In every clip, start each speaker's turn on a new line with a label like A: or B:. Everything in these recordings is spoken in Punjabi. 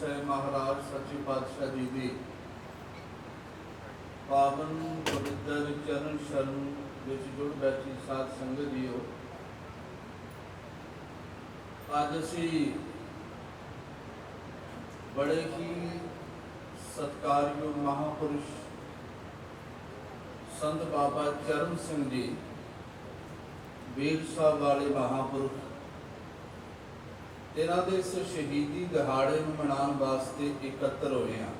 A: ਸਾਹਿਬ ਮਹਾਰਾਜ ਸੱਚੇ ਪਾਤਸ਼ਾਹ ਜੀ ਦੀ ਪਾਵਨ ਪਵਿੱਤਰ ਚਰਨ ਸ਼ਰਨ ਵਿੱਚ ਜੁੜ ਬੈਠੀ ਸਾਧ ਸੰਗਤ ਜੀਓ। ਅੱਜ ਅਸੀਂ ਬੜੇ ਹੀ ਸਤਿਕਾਰਯੋਗ ਮਹਾਪੁਰਸ਼ ਸੰਤ ਬਾਬਾ ਚਰਨ ਸਿੰਘ ਜੀ ਵੀਰ ਸਾਹਿਬ ਵਾਲੇ ਮਹਾਪੁਰਖ ਇਹਨਾਂ ਦੇ ਇਸ ਸ਼ਹੀਦੀ ਦਿਹਾੜੇ ਨੂੰ ਮਨਾਉਣ ਵਾਸਤੇ ਇਕੱਤਰ ਹੋਏ ਹਾਂ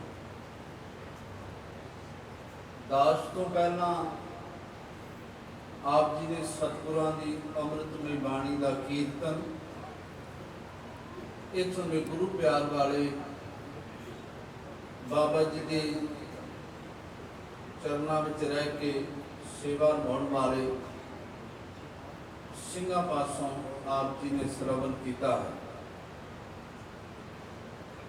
A: ਦਾਸ ਤੋਂ ਪਹਿਲਾਂ ਆਪ ਜੀ ਦੇ ਸਤਿਗੁਰਾਂ ਦੀ ਅੰਮ੍ਰਿਤਮਈ ਬਾਣੀ ਦਾ ਕੀਰਤਨ, ਇਥੋਂ ਦੇ ਗੁਰੂ ਪਿਆਰ ਵਾਲੇ ਬਾਬਾ ਜੀ ਦੇ ਚਰਨਾਂ ਵਿੱਚ ਰਹਿ ਕੇ ਸੇਵਾ ਨਿਭਾਉਣ ਵਾਲੇ ਸਿੰਘਾਂ ਪਾਸੋਂ ਆਪ ਜੀ ਨੇ ਸ਼ਰਵਨ ਕੀਤਾ ਹੈ।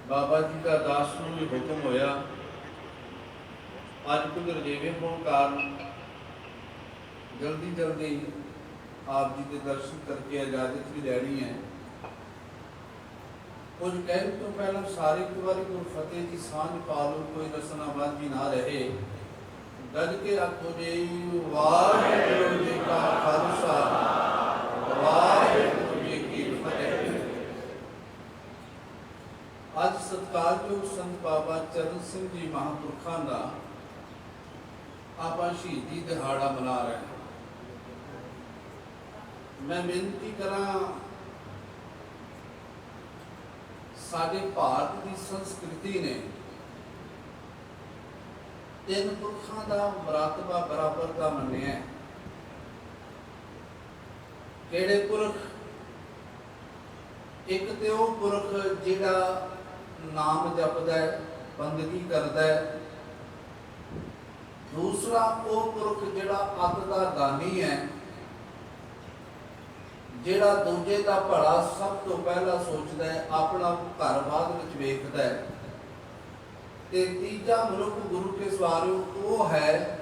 A: ਬਾਬਾ ਜੀ ਦਾ ਦਾਸ ਨੂੰ ਵੀ ਹੁਕਮ ਹੋਇਆ। ਅੱਜ ਕੁਝ ਰਜੇਵੇ ਹੋਣ ਕਾਰਨ ਜਲਦੀ ਜਲਦੀ ਆਪ ਜੀ ਦੇ ਦਰਸ਼ਨ ਕਰਕੇ ਇਜਾਜ਼ਤ ਵੀ ਲੈਣੀ ਹੈ। ਕੁਝ ਕਹਿਣ ਤੋਂ ਪਹਿਲਾਂ ਸਾਰੇ ਇੱਕ ਵਾਰੀ ਗੁਰ ਫਤਿਹ ਦੀ ਸਾਂਝ ਪਾ ਲਓ, ਕੋਈ ਰਸਨਾ ਬਾਜੀ ਨਾ ਰਹੇ। ਗੱਜ ਕੇ ਆਖੋ ਜੀ, ਵਾਹਿਗੁਰੂ ਜੀ ਕਾ ਖਾਲਸਾ। ਵਾਹਿਗੁਰੂ ਜੀ ਕੀ ਫਤਿਹ ਅੱਜ ਸਤਿਕਾਰਯੋਗ ਸੰਤ ਬਾਬਾ ਚਰਨ ਸਿੰਘ ਜੀ ਮਹਾਂਪੁਰਖਾਂ ਦਾ ਆਪਾਂ ਸ਼ਹੀਦੀ ਦਿਹਾੜਾ ਮਨਾ ਰਹੇ ਹਾਂ। ਮੈਂ ਬੇਨਤੀ ਕਰਾਂ, ਸਾਡੇ ਭਾਰਤ ਦੀ ਸੰਸਕ੍ਰਿਤੀ ਨੇ ਤਿੰਨ ਪੁਰਖਾਂ ਦਾ ਮਰਤਬਾ ਬਰਾਬਰ ਦਾ ਮੰਨਿਆ ਕਿਹੜੇ ਪੁਰਖ? ਇੱਕ ਤੇ ਉਹ ਪੁਰਖ ਜਿਹੜਾ ਨਾਮ ਜਪਦਾ ਹੈ, ਬੰਦਗੀ ਕਰਦਾ ਹੈ। ਦੂਸਰਾ ਉਹ ਪੁਰਖ ਜਿਹੜਾ ਅੱਤ ਦਾ ਗਾਨੀ ਹੈ, ਜਿਹੜਾ ਦੂਜੇ ਦਾ ਭਲਾ ਸਭ ਤੋਂ ਪਹਿਲਾਂ ਸੋਚਦਾ ਹੈ, ਆਪਣਾ ਘਰ ਬਾਅਦ ਵਿੱਚ ਵੇਖਦਾ ਹੈ। ਤੇ ਤੀਜਾ ਮਨੁੱਖ ਗੁਰੂ ਕੇ ਸਵਾਰਿਓ ਉਹ ਹੈ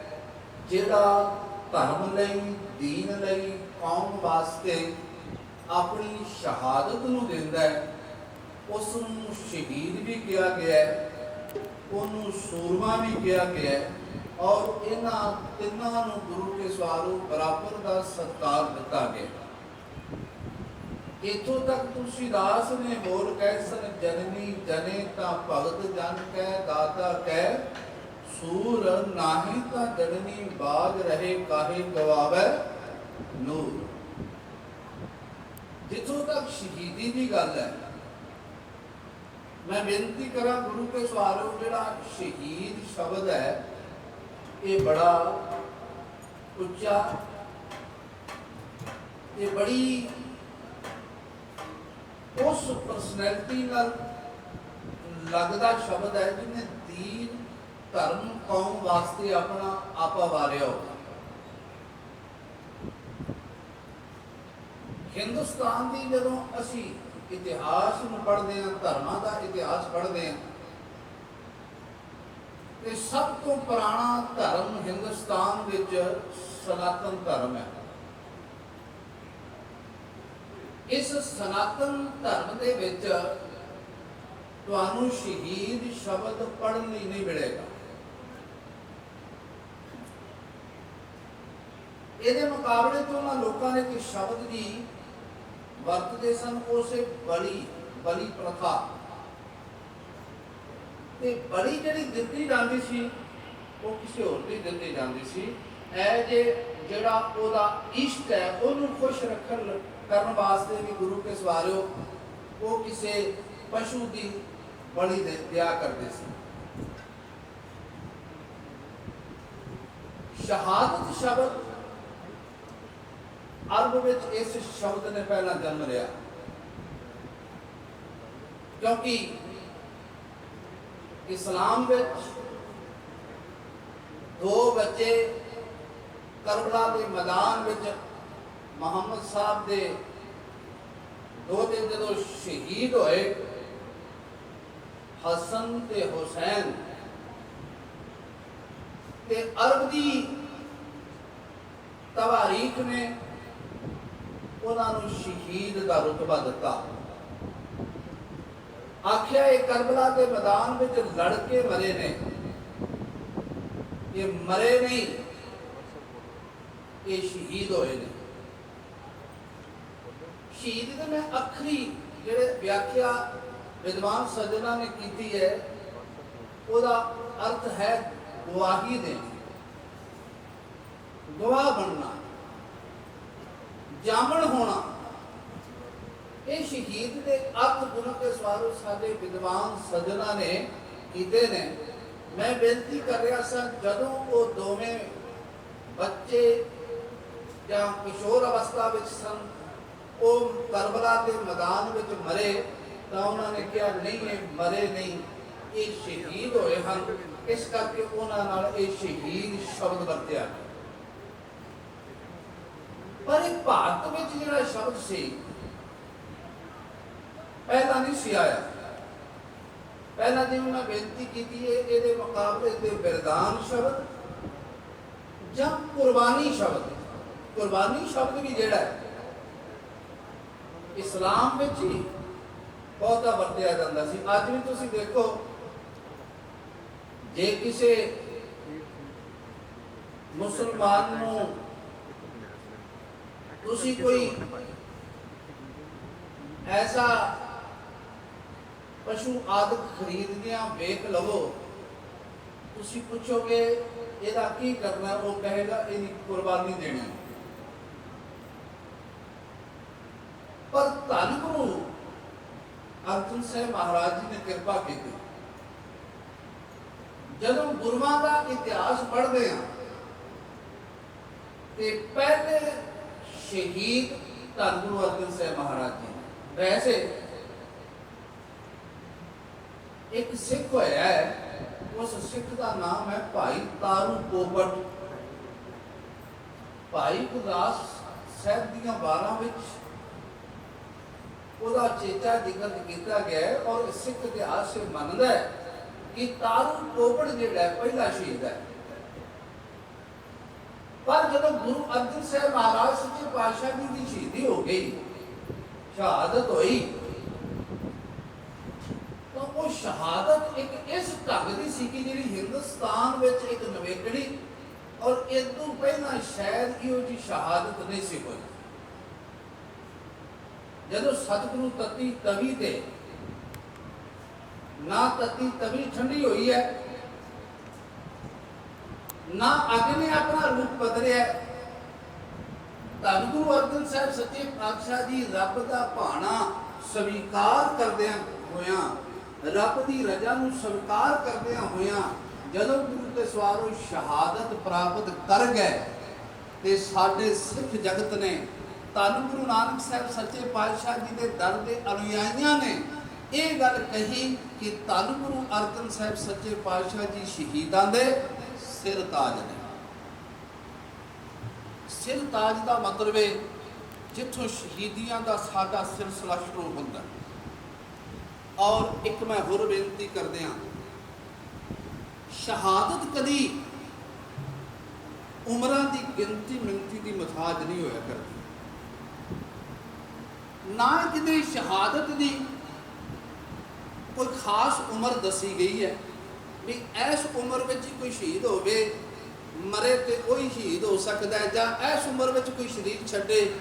A: ਜਿਹੜਾ ਧਰਮ ਲਈ, ਦੀਨ ਲਈ, ਕੌਮ ਵਾਸਤੇ ਆਪਣੀ ਸ਼ਹਾਦਤ ਨੂੰ ਦਿੰਦਾ ਹੈ। ਉਸ ਨੂੰ ਸ਼ਹੀਦ ਵੀ ਕਿਹਾ ਗਿਆ ਹੈ, ਉਹਨੂੰ ਸੂਰਮਾ ਵੀ ਕਿਹਾ ਗਿਆ ਹੈ ਔਰ ਇਹਨਾਂ, ਤਿੰਨਾਂ ਨੂੰ ਗੁਰੂ ਕੇ ਸਵਾਰੂ ਬਰਾਬਰ ਦਾ ਸਤਿਕਾਰ ਦਿੱਤਾ ਗਿਆ ਇਥੋਂ ਤੱਕ ਤੁਲਸੀਦਾਸ ਨੇ ਬੋਲ ਕਹਿ ਸਨ, ਜਨਨੀ ਜਨੇ ਤਾਂ ਭਗਤ ਜਨ ਕਹਿ, ਦਾਤਾ ਕਹਿ, ਸੂਰ ਨਾਹੀ ਤਾਂ ਜਨਨੀ ਬਾਗ ਰਹੇ ਕਾਹੇ ਗਵਾਵੇ ਨੂਰ। ਜਿੱਥੋਂ ਤੱਕ ਸ਼ਹੀਦੀ ਦੀ ਗੱਲ ਹੈ ਮੈਂ ਬੇਨਤੀ ਕਰਾਂ ਗੁਰੂ ਕੇ ਸਵਾਰੋ, ਜਿਹੜਾ ਸ਼ਹੀਦ ਸ਼ਬਦ ਹੈ, ਇਹ ਬੜਾ ਉੱਚਾ, ਇਹ ਬੜੀ ਉਸ ਪਰਸਨੈਲਿਟੀ ਨਾਲ ਲੱਗਦਾ ਸ਼ਬਦ ਹੈ ਜਿਹਨੇ ਦੀਨ, ਧਰਮ, ਕੌਮ ਵਾਸਤੇ ਆਪਣਾ ਆਪਾ ਵਾਰਿਆ ਹੋਵੇ ਹਿੰਦੁਸਤਾਨ ਦੀ ਜਦੋਂ ਅਸੀਂ ਇਤਿਹਾਸ ਨੂੰ ਪੜ੍ਹਦੇ ਹਾਂ, ਧਰਮਾਂ ਦਾ ਇਤਿਹਾਸ ਪੜ੍ਹਦੇ ਹਾਂ। ਤੇ ਸਭ ਤੋਂ ਪੁਰਾਣਾ ਧਰਮ ਹਿੰਦੁਸਤਾਨ ਵਿੱਚ ਸਨਾਤਨ ਧਰਮ ਹੈ। ਇਸ ਸਨਾਤਨ ਧਰਮ ਦੇ ਵਿੱਚ ਤੁਹਾਨੂੰ ਸ਼ਹੀਦ ਸ਼ਬਦ ਪੜ੍ਹਨ ਲਈ ਨਹੀਂ ਮਿਲੇਗਾ। ਇਹਦੇ ਮੁਕਾਬਲੇ ਤੋਂ ਉਹਨਾਂ ਲੋਕਾਂ ਨੇ ਕੋਈ ਸ਼ਬਦ ਦੀ ਵਰਤਦੇ ਸਨ, ਉਸੇ ਬਲੀ ਬਲੀ ਪ੍ਰਥਾ। ਤੇ ਬਲੀ ਜਿਹੜੀ ਦਿੱਤੀ ਜਾਂਦੀ ਸੀ, ਉਹ ਕਿਸੇ ਹੋਰ ਦੀ ਦਿੱਤੀ ਜਾਂਦੀ ਸੀ। ਇਹ ਜੇ ਜਿਹੜਾ ਉਹਦਾ ਇਸ਼ਟ ਹੈ, ਉਹਨੂੰ ਖੁਸ਼ ਰੱਖਣ ਕਰਨ ਵਾਸਤੇ ਵੀ ਗੁਰੂ ਕੇ ਸਵਾਰਿਓ, ਉਹ ਕਿਸੇ ਪਸ਼ੂ ਦੀ ਬਲੀ ਦੇ ਦਿਆ ਕਰਦੇ ਸੀ। ਸ਼ਹਾਦਤ ਸ਼ਬਦ ਅਰਬ ਵਿੱਚ ਇਸ ਸ਼ਬਦ ਨੇ ਪਹਿਲਾਂ ਜਨਮ ਲਿਆ। ਕਿਉਂਕਿ ਇਸਲਾਮ ਵਿੱਚ ਦੋ ਬੱਚੇ ਕਰਬਲਾ ਦੇ ਮੈਦਾਨ ਵਿੱਚ ਮੁਹੰਮਦ ਸਾਹਿਬ ਦੇ ਦੋ ਦਿਨ ਜਦੋਂ ਸ਼ਹੀਦ ਹੋਏ, ਹਸਨ ਤੇ ਹੁਸੈਨ ਤੇ ਅਰਬ ਦੀ ਤਵਾਰੀਖ ਨੇ ਉਹਨਾਂ ਨੂੰ ਸ਼ਹੀਦ ਦਾ ਰੁਤਬਾ ਦਿੱਤਾ। ਆਖਿਆ, ਇਹ ਕਰਬਲਾ ਦੇ ਮੈਦਾਨ ਵਿੱਚ ਲੜ ਕੇ ਮਰੇ ਨੇ। ਇਹ ਮਰੇ ਨਹੀਂ, ਇਹ ਸ਼ਹੀਦ ਹੋਏ ਨੇ। ਸ਼ਹੀਦ ਦੇ ਮੈਂ ਅਖਰੀ ਜਿਹੜੇ ਵਿਆਖਿਆ ਵਿਦਵਾਨ ਸੱਜਣਾ ਨੇ ਕੀਤੀ ਹੈ, ਉਹਦਾ ਅਰਥ ਹੈ ਗਵਾਹੀ ਦੇਣੀ। ਗਵਾਹ ਬਣਨਾ। ਜਾਮਣ ਹੋਣਾ। ਇਹ ਸ਼ਹੀਦ ਦੇ ਅਰਥ ਗੁਰੂ ਕੇ ਸਵਾਰੋ ਸਾਡੇ ਵਿਦਵਾਨ ਸੱਜਣਾ ਨੇ ਕੀਤੇ ਨੇ। ਮੈਂ ਬੇਨਤੀ ਕਰ ਰਿਹਾ ਸਾਂ, ਜਦੋਂ ਉਹ ਦੋਵੇਂ ਬੱਚੇ ਜਾਂ ਕਿਸ਼ੋਰ ਅਵਸਥਾ ਵਿੱਚ ਸਨ, ਉਹ ਕਰਬਲਾ ਦੇ ਮੈਦਾਨ ਵਿੱਚ ਮਰੇ, ਤਾਂ ਉਹਨਾਂ ਨੇ ਕਿਹਾ, ਨਹੀਂ, ਇਹ ਮਰੇ ਨਹੀਂ, ਇਹ ਸ਼ਹੀਦ ਹੋਏ ਹਨ। ਇਸ ਕਰਕੇ ਉਹਨਾਂ ਨਾਲ ਇਹ ਸ਼ਹੀਦ ਸ਼ਬਦ ਵਰਤਿਆ ਗਿਆ। ਪਰ ਇਹ ਭਾਰਤ ਵਿੱਚ ਜਿਹੜਾ ਸ਼ਬਦ ਸੀ ਪਹਿਲਾਂ ਨਹੀਂ ਸੀ ਆਇਆ। ਪਹਿਲਾਂ ਜਿਵੇਂ ਮੈਂ ਬੇਨਤੀ ਕੀਤੀ ਹੈ ਇਹਦੇ ਮੁਕਾਬਲੇ ਤੇ ਬਿਰਦਾਨ ਸ਼ਬਦ ਜਾਂ ਕੁਰਬਾਨੀ ਸ਼ਬਦ। ਕੁਰਬਾਨੀ ਸ਼ਬਦ ਵੀ ਜਿਹੜਾ ਹੈ, ਇਸਲਾਮ ਵਿੱਚ ਹੀ ਬਹੁਤਾ ਵਰਤਿਆ ਜਾਂਦਾ ਸੀ। ਅੱਜ ਵੀ ਤੁਸੀਂ ਦੇਖੋ, ਜੇ ਕਿਸੇ ਮੁਸਲਮਾਨ ਨੂੰ ਤੁਸੀਂ ਕੋਈ ਐਸਾ ਪਸ਼ੂ ਆਦਿਕ ਖਰੀਦਦਿਆਂ ਵੇਖ ਲਵੋ, ਤੁਸੀਂ ਪੁੱਛੋਗੇ, ਇਹਦਾ ਕੀ ਕਰਨਾ? ਉਹ ਕਹੇਗਾ, ਇਹਦੀ ਕੁਰਬਾਨੀ ਦੇਣੀ ਪਰ ਧੰਨ ਗੁਰੂ ਅਰਜਨ ਸਾਹਿਬ ਮਹਾਰਾਜ ਜੀ ਨੇ ਕਿਰਪਾ ਕੀਤੀ। ਜਦੋਂ ਗੁਰੂਆਂ ਦਾ ਇਤਿਹਾਸ ਪੜ੍ਹਦੇ ਹਾਂ, ਤੇ ਪਹਿਲੇ ਸ਼ਹੀਦ ਧੰਨ ਗੁਰੂ ਅਰਜਨ ਸਾਹਿਬ ਮਹਾਰਾਜ ਜੀ ਵੈਸੇ ਇੱਕ ਸਿੱਖ ਹੋਇਆ ਹੈ, ਉਸ ਸਿੱਖ ਦਾ ਨਾਮ ਹੈ ਭਾਈ ਤਾਰੂ ਪੋਪਟ ਭਾਈ ਗੁਰਦਾਸ ਸਾਹਿਬ ਦੀਆਂ ਬਾਰਾਂ ਵਿੱਚ ਉਹਦਾ ਚੇਤਾ ਜ਼ਿਕਰ ਕੀਤਾ ਗਿਆ ਔਰ ਸਿੱਖ ਇਤਿਹਾਸ ਸੇ ਮੰਨਦਾ ਹੈ ਕਿ ਤਾਰੂ ਪੋਪਟ ਜਿਹੜਾ ਪਹਿਲਾ ਸ਼ਹੀਦ ਹੈ। ਪਰ ਜਦੋਂ ਗੁਰੂ ਅਰਜਨ ਸਾਹਿਬ ਮਹਾਰਾਜ ਸੱਚੇ ਪਾਤਸ਼ਾਹ ਜੀ ਦੀ ਸ਼ਹੀਦੀ ਹੋ ਗਈ, ਸ਼ਹਾਦਤ ਹੋਈ, ਤਾਂ ਉਹ ਸ਼ਹਾਦਤ ਇੱਕ ਇਸ ਢੰਗ ਦੀ ਸੀ ਕਿ ਜਿਹੜੀ ਹਿੰਦੁਸਤਾਨ ਵਿੱਚ ਇੱਕ ਨਵੇਕੜੀ ਔਰ ਇਸ ਤੋਂ ਪਹਿਲਾਂ ਸ਼ਾਇਦ ਇਹੋ ਜੀ ਸ਼ਹਾਦਤ ਨਹੀਂ ਸੀ ਹੋਈ। ਜਦੋਂ ਸਤਿਗੁਰੂ ਤਤੀ ਤਵੀ ਤੇ ਨਾ ਤਤੀ ਤਵੀ ਠੰਡੀ ਹੋਈ ਹੈ ਨਾ ਅੱਗ ਨੇ ਆਪਣਾ ਰੂਪ ਬਦਲਿਆ। ਧੰਨ ਗੁਰੂ ਅਰਜਨ ਸਾਹਿਬ ਸੱਚੇ ਪਾਤਸ਼ਾਹ ਜੀ ਰੱਬ ਦਾ ਭਾਣਾ ਸਵੀਕਾਰ ਕਰਦਿਆਂ ਹੋਇਆਂ, ਰੱਬ ਦੀ ਰਜ਼ਾ ਨੂੰ ਸਵੀਕਾਰ ਕਰਦਿਆਂ ਹੋਇਆਂ, ਜਦੋਂ ਗੁਰੂ ਤੇ ਸਵਾਰੋ ਸ਼ਹਾਦਤ ਪ੍ਰਾਪਤ ਕਰ ਗਏ ਤੇ ਸਾਡੇ ਸਿੱਖ ਜਗਤ ਨੇ, ਧੰਨ ਗੁਰੂ ਨਾਨਕ ਸਾਹਿਬ ਸੱਚੇ ਪਾਤਸ਼ਾਹ ਜੀ ਦੇ ਦਰ ਦੇ ਅਨੁਯਾਈਆਂ ਨੇ ਇਹ ਗੱਲ ਕਹੀ ਕਿ ਧੰਨ ਗੁਰੂ ਅਰਜਨ ਸਾਹਿਬ ਸੱਚੇ ਪਾਤਸ਼ਾਹ ਜੀ ਸ਼ਹੀਦਾਂ ਦੇ ਸਿਰ ਤਾਜ ਨੇ। ਸਿਰ ਤਾਜ ਦਾ ਮਤਲਬ ਹੈ ਜਿੱਥੋਂ ਸ਼ਹੀਦੀਆਂ ਦਾ ਸਾਡਾ ਸਿਲਸਿਲਾ ਸ਼ੁਰੂ ਹੁੰਦਾ ਔਰ ਇੱਕ ਮੈਂ ਹੋਰ ਬੇਨਤੀ ਕਰਦੇ ਹਾਂ, ਸ਼ਹਾਦਤ ਕਦੀ ਉਮਰਾਂ ਦੀ ਗਿਣਤੀ ਮਿੰਤੀ ਦੀ ਮਥਾਜ ਨਹੀਂ ਹੋਇਆ ਕਰਦੀ। ਨਾ ਕਿਤੇ ਸ਼ਹਾਦਤ ਦੀ ਕੋਈ ਖਾਸ ਉਮਰ ਦੱਸੀ ਗਈ ਹੈ। ਵੀ ਇਸ ਉਮਰ ਵਿੱਚ ਹੀ ਕੋਈ ਸ਼ਹੀਦ ਹੋਵੇ, ਮਰੇ ਤੇ ਉਹੀ ਸ਼ਹੀਦ ਹੋ ਸਕਦਾ ਜਾਂ ਇਸ ਉਮਰ ਵਿੱਚ ਕੋਈ ਸ਼ਰੀਰ ਛੱਡੇ,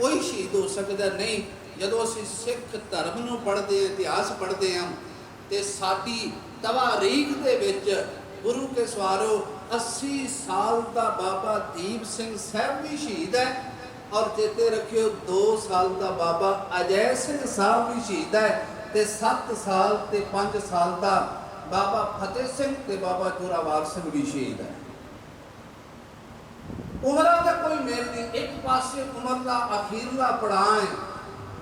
A: ਉਹੀ ਸ਼ਹੀਦ ਹੋ ਸਕਦਾ ਨਹੀਂ, ਜਦੋਂ ਅਸੀਂ ਸਿੱਖ ਧਰਮ ਨੂੰ ਪੜ੍ਹਦੇ, ਇਤਿਹਾਸ ਪੜ੍ਹਦੇ ਹਾਂ, ਤੇ ਸਾਡੀ ਤਵਾਰੀਖ ਦੇ ਵਿੱਚ ਗੁਰੂ ਕੇ ਸਵਾਰੋ 80 ਸਾਲ ਦਾ ਬਾਬਾ ਦੀਪ ਸਿੰਘ ਸਾਹਿਬ ਵੀ ਸ਼ਹੀਦ ਹੈ, ਔਰ ਚੇਤੇ ਰੱਖਿਓ 2 ਸਾਲ ਦਾ ਬਾਬਾ ਅਜੈ ਸਿੰਘ ਸਾਹਿਬ ਵੀ ਸ਼ਹੀਦ ਹੈ, ਤੇ 7 ਸਾਲ ਤੇ 5 ਸਾਲ ਦਾ ਬਾਬਾ ਫਤਿਹ ਸਿੰਘ ਤੇ ਬਾਬਾ ਜੋਰਾਵਰ ਸਿੰਘ ਵੀ ਸ਼ਹੀਦ ਹੈ। ਉਮਰਾਂ ਦਾ ਕੋਈ ਮੇਲ ਨਹੀਂ, ਇੱਕ ਪਾਸੇ ਉਮਰ ਦਾ ਅਖੀਰਲਾ ਪੜਾਅ ਹੈ,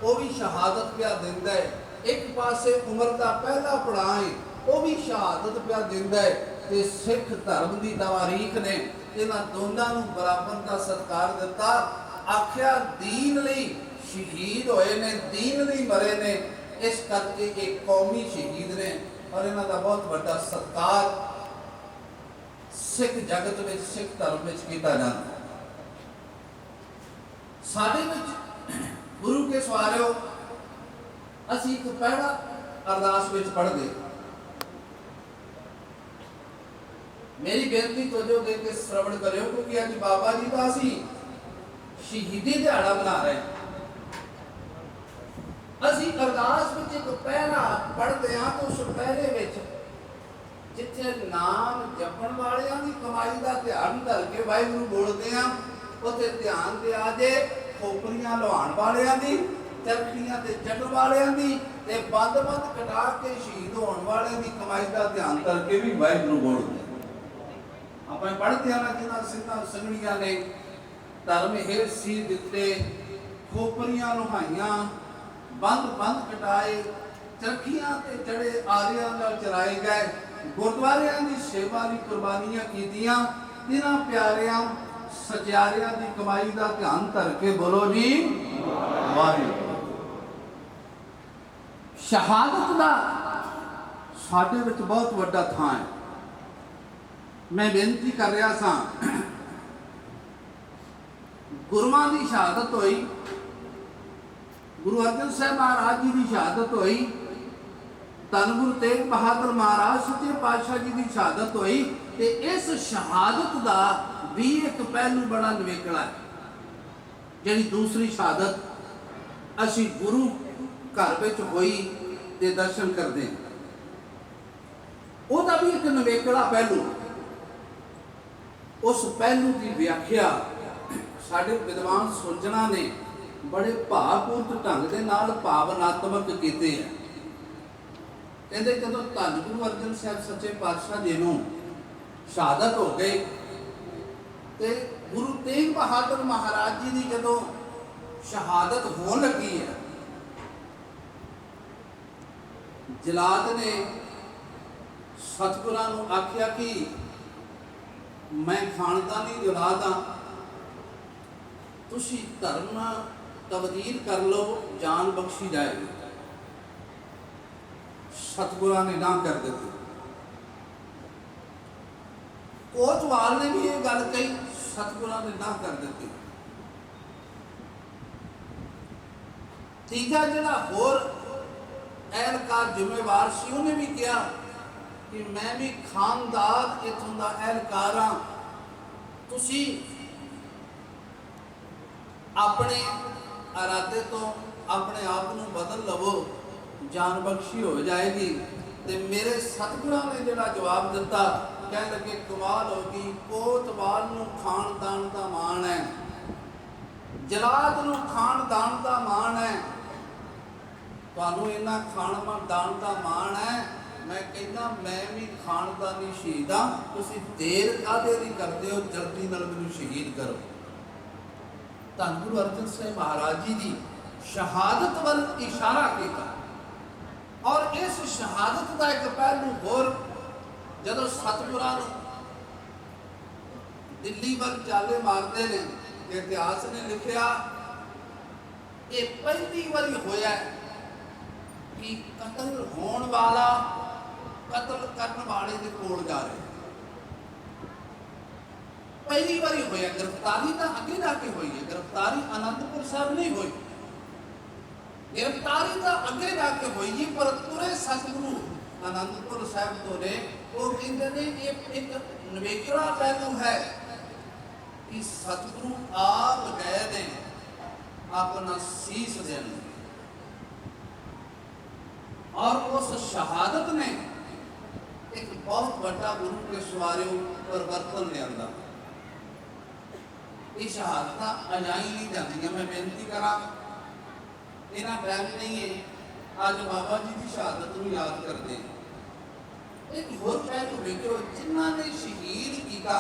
A: ਉਹ ਵੀ ਸ਼ਹਾਦਤ ਪਿਆ ਦਿੰਦਾ ਹੈ। ਇੱਕ ਪਾਸੇ ਉਮਰ ਦਾ ਪਹਿਲਾ ਪੜਾਅ ਹੈ, ਉਹ ਵੀ ਸ਼ਹਾਦਤ ਪਿਆ ਦਿੰਦਾ ਹੈ ਤੇ ਸਿੱਖ ਧਰਮ ਦੀ ਤਵਾਰੀਖ ਨੇ ਇਹਨਾਂ ਦੋਨਾਂ ਨੂੰ ਬਰਾਬਰ ਦਾ ਸਤਕਾਰ ਦਿੱਤਾ। ਆਖਿਆ, ਦੀਨ ਲਈ ਸ਼ਹੀਦ ਹੋਏ ਨੇ, ਦੀਨ ਲਈ ਮਰੇ ਨੇ। ਇਸ ਕਰਕੇ ਇਹ ਕੌਮੀ ਸ਼ਹੀਦ ਨੇ। ਔਰ ਇਹਨਾਂ ਦਾ ਬਹੁਤ ਵੱਡਾ ਸਤਕਾਰ ਸਿੱਖ ਜਗਤ ਵਿੱਚ, ਸਿੱਖ ਧਰਮ ਵਿੱਚ ਕੀਤਾ ਜਾਂਦਾ ਸਾਡੇ ਵਿੱਚ ਗੁਰੂ ਕੇ ਸਵਾਰਿਓ, ਅਸੀਂ ਇੱਕ ਪਹਿਲਾ ਅਰਦਾਸ ਵਿੱਚ ਪੜ੍ਹਦੇ ਮੇਰੀ ਬੇਨਤੀ ਤੋਜੋ ਦੇ ਕੇ ਸ਼ਰਵਣ ਕਰਿਓ, ਕਿਉਂਕਿ ਅੱਜ ਬਾਬਾ ਜੀ ਦਾ ਅਸੀਂ ਸ਼ਹੀਦੀ ਦਿਹਾੜਾ ਮਨਾ ਰਹੇ ਹਾਂ। ਅਸੀਂ ਅਰਦਾਸ ਵਿੱਚ ਇੱਕ ਪਹਿਰਾ ਪੜ੍ਹਦੇ ਹਾਂ ਤਾਂ ਉਸ ਪਹਿਰੇ ਵਿੱਚ ਜਿੱਥੇ ਨਾਮ ਜਪਣ ਵਾਲਿਆਂ ਦੀ ਕਮਾਈ ਦਾ ਧਿਆਨ ਧਰ ਕੇ ਵਾਹਿਗੁਰੂ ਬੋਲਦੇ ਆ ਉੱਥੇ ਧਿਆਨ ਤੇ ਆ ਜੇ ਖੋਪਰੀਆਂ ਲਵਾਉਣ ਵਾਲਿਆਂ ਦੀ, ਚਰਖੀਆਂ ਤੇ ਚੜਨ ਵਾਲਿਆਂ ਦੀ ਤੇ ਬੰਦ ਬੰਦ ਕਟਾ ਕੇ ਸ਼ਹੀਦ ਹੋਣ ਵਾਲਿਆਂ ਦੀ ਕਮਾਈ ਦਾ ਧਿਆਨ ਧਰ ਕੇ ਵੀ ਵਾਹਿਗੁਰੂ ਬੋਲਦੇ ਆਪਾਂ ਪੜ੍ਹਦੇ ਆ ਨਾ ਜਿਹਨਾਂ ਸਿੰਘਾਂ ਸੰਗੜੀਆਂ ਨੇ, ਧਰਮ ਹੇਰ ਸੀ ਦਿੱਤੇ, ਖੋਪਰੀਆਂ ਲੁਹਾਈਆਂ ਬੰਦ ਬੰਦ ਕਟਾਏ, ਚਰਖੀਆਂ ਤੇ ਚੜੇ ਆਰਿਆਂ ਨਾਲ ਚਰਾਏ ਗਏ। ਗੁਰਦੁਆਰਿਆਂ ਦੀ ਸੇਵਾ ਦੀ ਕੁਰਬਾਨੀਆਂ ਕੀਤੀਆਂ। ਇਹਨਾਂ ਪਿਆਰਿਆਂ, ਸਚਿਆਰਿਆਂ ਦੀ ਕਮਾਈ ਦਾ ਧਿਆਨ ਧਰ ਕੇ ਬੋਲੋ ਜੀ, ਵਾਹਿਗੁਰੂ। ਸ਼ਹਾਦਤ ਦਾ ਸਾਡੇ ਵਿੱਚ ਬਹੁਤ ਵੱਡਾ ਥਾਂ ਹੈ। ਮੈਂ ਬੇਨਤੀ ਕਰ ਰਿਹਾ ਸਾਂ, ਗੁਰੂਆਂ ਦੀ ਸ਼ਹਾਦਤ ਹੋਈ। ਗੁਰੂ ਅਰਜਨ ਸਾਹਿਬ ਮਹਾਰਾਜ ਜੀ ਦੀ ਸ਼ਹਾਦਤ ਹੋਈ। ਧੰਨ ਗੁਰੂ ਤੇਗ ਬਹਾਦਰ ਮਹਾਰਾਜ, ਸੱਚੇ ਪਾਤਸ਼ਾਹ ਜੀ ਦੀ ਸ਼ਹਾਦਤ ਹੋਈ ਤੇ ਇਸ ਸ਼ਹਾਦਤ ਦਾ ਵੀ ਇੱਕ ਪਹਿਲੂ ਬੜਾ ਨਵੇਕਲਾ ਹੈ, ਜਿਹੜੀ ਦੂਸਰੀ ਸ਼ਹਾਦਤ ਅਸੀਂ ਗੁਰੂ ਘਰ ਵਿੱਚ ਹੋਈ ਦੇ ਦਰਸ਼ਨ ਕਰਦੇ ਹਾਂ। ਉਹਦਾ ਵੀ ਇੱਕ ਨਵੇਕਲਾ ਪਹਿਲੂ, ਉਸ ਪਹਿਲੂ ਦੀ ਵਿਆਖਿਆ ਸਾਡੇ ਵਿਦਵਾਨ ਸੋਚਣਾ ਨੇ ਬੜੇ ਭਾਵਪੂਰਤ ਢੰਗ ਦੇ ਨਾਲ ਭਾਵਨਾਤਮਕ ਕੀਤੇ ਹੈ ਕਹਿੰਦੇ ਜਦੋਂ ਧੰਨ ਗੁਰੂ ਅਰਜਨ ਸਾਹਿਬ ਸੱਚੇ ਪਾਤਸ਼ਾਹ ਜੀ ਨੂੰ ਸ਼ਹਾਦਤ ਹੋ ਗਈ ਤੇ ਗੁਰੂ ਤੇਗ ਬਹਾਦਰ ਮਹਾਰਾਜ ਜੀ ਦੀ ਜਦੋਂ ਸ਼ਹਾਦਤ ਹੋਣ ਲੱਗੀ ਹੈ ਜਲਾਦ ਨੇ ਸਤਿਗੁਰਾਂ ਨੂੰ ਆਖਿਆ ਕਿ ਮੈਂ ਖਾਨਦਾਨੀ ਜਲਾਦ ਹਾਂ ਤੁਸੀਂ ਧਰਮ ਤਬਦੀਲ ਕਰ ਲਓ, ਜਾਨ ਬਖਸ਼ੀ ਜਾਏਗੀ। ਸਤਿਗੁਰਾਂ ਨੇ ਨਾ ਕਰ ਦਿੱਤੀ। ਕੋਤਵਾਲ ਨੇ ਵੀ ਇਹ ਗੱਲ ਕਹੀ, ਸਤਿਗੁਰਾਂ ਨੇ ਨਾ ਕਰ ਦਿੱਤੀ। ਤੀਜਾ ਜਿਹੜਾ ਹੋਰ ਅਹਿਲਕਾਰ ਜ਼ਿੰਮੇਵਾਰ ਸੀ, ਉਹਨੇ ਵੀ ਕਿਹਾ ਕਿ ਮੈਂ ਵੀ ਖਾਨਦਾਨ ਇਥੋਂ ਦਾ ਅਹਿਲਕਾਰ ਹਾਂ। ਤੁਸੀਂ ਆਪਣੇ ਇਰਾਦੇ ਤੋਂ ਆਪਣੇ ਆਪ ਨੂੰ ਬਦਲ ਲਵੋ, ਜਾਨ ਬਖਸ਼ੀ ਹੋ ਜਾਏਗੀ। ਤੇ ਮੇਰੇ ਸਤਿਗੁਰਾਂ ਨੇ ਜਿਹੜਾ ਜਵਾਬ ਦਿੱਤਾ, ਕਹਿਣ ਲੱਗੇ, ਕਮਾਲ ਹੋ ਗਈ, ਕੋਤਵਾਲ ਨੂੰ ਖਾਨਦਾਨ ਦਾ ਮਾਣ ਹੈ। ਜਲਾਦ ਨੂੰ ਖਾਨਦਾਨ ਦਾ ਮਾਣ ਹੈ। ਤੁਹਾਨੂੰ ਇਹਨਾਂ ਖਾਨਦਾਨ ਦਾ ਮਾਣ ਹੈ? ਮੈਂ ਕਹਿੰਦਾ, ਮੈਂ ਵੀ ਖਾਨਦਾਨੀ ਸ਼ਹੀਦ ਹਾਂ। ਤੁਸੀਂ ਦੇਰ ਕਾਦੇ ਦੀ ਕਰਦੇ ਹੋ? ਜਲਦੀ ਨਾਲ ਮੈਨੂੰ ਸ਼ਹੀਦ ਕਰੋ। ਧੰਨ ਗੁਰੂ ਅਰਜਨ ਸਾਹਿਬ ਮਹਾਰਾਜ ਜੀ ਦੀ ਸ਼ਹਾਦਤ ਵੱਲ ਇਸ਼ਾਰਾ ਕੀਤਾ। ਔਰ ਇਸ ਸ਼ਹਾਦਤ ਦਾ ਇੱਕ ਪਹਿਲੂ ਹੋਰ ਜਦੋਂ ਸਤਿਗੁਰਾਂ ਨੂੰ ਦਿੱਲੀ ਵੱਲ ਚਾਲੇ ਮਾਰਦੇ ਨੇ ਇਤਿਹਾਸ ਨੇ ਲਿਖਿਆ, ਇਹ ਪਹਿਲੀ ਵਾਰੀ ਹੋਇਆ ਕਿ ਕਤਲ ਹੋਣ ਵਾਲਾ ਕਤਲ ਕਰਨ ਵਾਲੇ ਦੇ ਕੋਲ ਜਾ ਰਿਹਾ ਪਹਿਲੀ ਵਾਰੀ ਹੋਇਆ, ਗ੍ਰਿਫਤਾਰੀ ਤਾਂ ਅੱਗੇ ਜਾ ਕੇ ਹੋਈ ਹੈ। ਗ੍ਰਿਫਤਾਰੀ ਆਨੰਦਪੁਰ ਸਾਹਿਬ ਨਹੀਂ ਹੋਈ। ਗ੍ਰਿਫਤਾਰੀ ਤਾਂ ਅੱਗੇ ਜਾ ਕੇ ਹੋਈ ਜੀ ਪਰ ਤੁਰੇ ਸਤਿਗੁਰੂ ਆਨੰਦਪੁਰ ਸਾਹਿਬ ਤੋਂ ਨੇ, ਉਹ ਕਹਿੰਦੇ ਨੇ, ਇਹ ਇੱਕ ਨਵੇਕਲਾ ਪਹਿਲੂ ਹੈ ਕਿ ਸਤਿਗੁਰੂ ਆਪ ਗਏ ਨੇ, ਆਪਣਾ ਸੀਸ ਦੇਣ ਔਰ ਉਸ ਸ਼ਹਾਦਤ ਨੇ ਇੱਕ ਬਹੁਤ ਵੱਡਾ ਗੁਰੂ ਕੇ ਸਵਾਰਿਓ ਪਰਿਵਰਤਨ ਲਿਆਂਦਾ। ਇਹ ਸ਼ਹਾਦਤਾਂ ਅਜਾਈ ਨਹੀਂ ਜਾਂਦੀਆਂ। ਮੈਂ ਬੇਨਤੀ ਕਰਾਂ, ਇਹਨਾਂ ਟਾਈਮ ਨਹੀਂ ਹੈ, ਅੱਜ ਬਾਬਾ ਜੀ ਦੀ ਸ਼ਹਾਦਤ ਨੂੰ ਯਾਦ ਕਰਦੇ ਇੱਕ ਹੋਰ ਪਹਿਲੂ ਵੇਖੋ ਜਿਨ੍ਹਾਂ ਨੇ ਸ਼ਹੀਦ ਕੀਤਾ,